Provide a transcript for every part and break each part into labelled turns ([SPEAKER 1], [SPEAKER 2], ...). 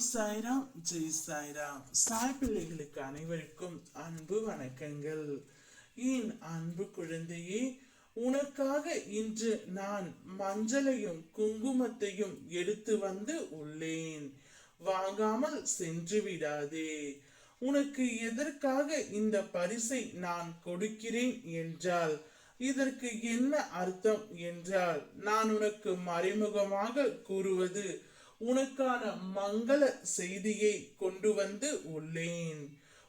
[SPEAKER 1] ஓம் சாய்ராம் ஜெய் சாய்ராம் சாய் பிள்ளைகளுக்கு அனைவருக்கும் அன்பு வணக்கங்கள் என் அன்பு குழந்தையே உனக்காக இன்று நான் மஞ்சளையும் குங்குமத்தையும் எடுத்து வந்து உள்ளேன் வாங்காமல் சென்று விடாதே உனக்கு எதற்காக இந்த பரிசை நான் கொடுக்கிறேன் என்றால் இதற்கு என்ன அர்த்தம் என்றால் நான் உனக்கு மறைமுகமாக கூறுவது உனக்கான மங்கள செய்தியை கொண்டு வந்து உள்ளேன்.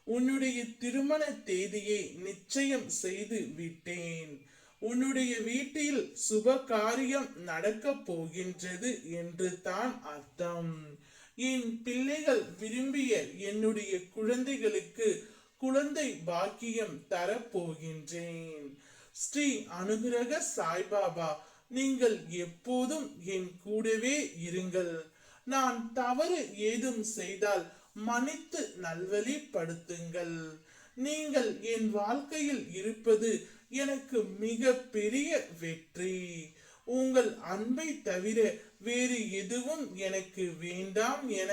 [SPEAKER 1] உன்னுடைய திருமண தேதியை நிச்சயம் செய்து விட்டேன். உன்னுடைய வீட்டில் சுப காரியம் நடக்கப் போகின்றது என்று தான் அர்த்தம். என் பிள்ளைகள் விரும்பிய என்னுடைய குழந்தைகளுக்கு குழந்தை பாக்கியம் தரப்போகின்றேன் ஸ்ரீ அனுகிரக சாய்பாபா நீங்கள் எப்போதும் என் கூடவே இருங்கள். நான் தவறு ஏதும் செய்தால் மன்னித்து நல்வழிப்படுத்துங்கள். நீங்கள் என் வாழ்க்கையில் இருப்பது எனக்கு மிக பெரிய வெற்றி. உங்கள் அன்பை தவிர வேறு எதுவும் எனக்கு வேண்டாம் என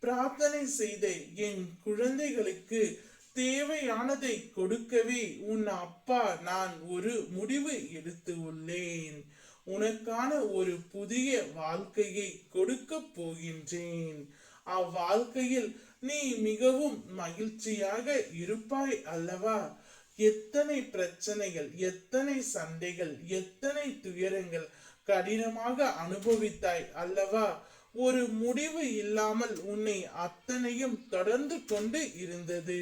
[SPEAKER 1] பிரார்த்தனை செய்த என் குழந்தைகளுக்கு தேவையானதை கொடுக்கவே உன் அப்பா நான் ஒரு முடிவு எடுத்து உள்ளேன். உனக்கான ஒரு புதிய வாழ்க்கையை கொடுக்க போகின்றேன். அவ்வாழ்க்கையில் நீ மிகவும் மகிழ்ச்சியாக இருப்பாய் அல்லவா? எத்தனை பிரச்சனைகள் எத்தனை சண்டைகள் எத்தனை துயரங்கள் கடினமாக அனுபவித்தாய் அல்லவா? ஒரு முடிவு இல்லாமல் உன்னை அத்தனையும் தொடர்ந்து கொண்டு இருந்தது.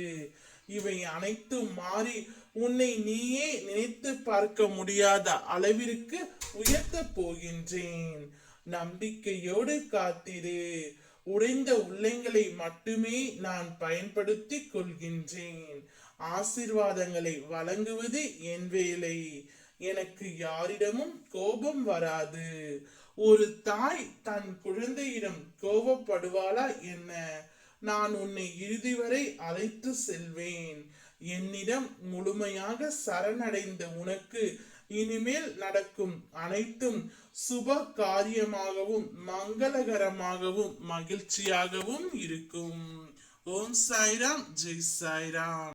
[SPEAKER 1] இவை அனைத்தும் மாறி உன்னை நீயே நினைத்து பார்க்க முடியாத அளவிற்கு உயர்த்த போகின்றேன். நம்பிக்கையோடு காத்திரு. உடைந்த உள்ளங்களை மட்டுமே நான் பயன்படுத்தி கொள்கின்றேன். ஆசிர்வாதங்களை வழங்குவது என் வேலை. எனக்கு யாரிடமும் கோபம் வராது. ஒரு தாய் தன் குழந்தையிடம் கோபப்படுவாளா என்ன? நான் உன்னை இறுதி வரை அழைத்து செல்வேன். என்னிடம் முழுமையாக சரணடைந்த உனக்கு இனிமேல் நடக்கும் அனைத்தும் சுப காரியமாகவும் மங்களகரமாகவும் மகிழ்ச்சியாகவும் இருக்கும். ஓம் சாய்ராம் ஜெய் சாய்ராம்.